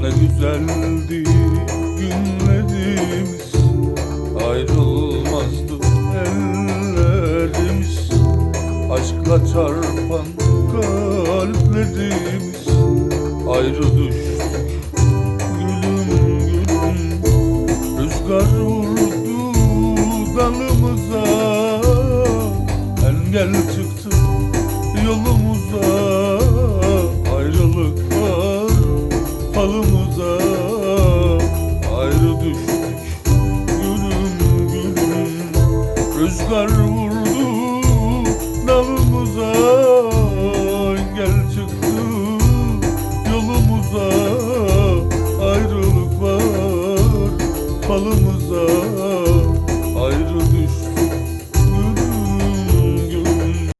Ne güzeldi günlerimiz Ayrılmazdı ellerimiz. Aşkla çarpan kalplerimiz Ayrı gülüm gülüm. Rüzgar vurdu dalımıza Engel çıktı yolumuza Rüzgar vurdu dalımıza Engel çıktı yolumuza. Ayrılık var halımıza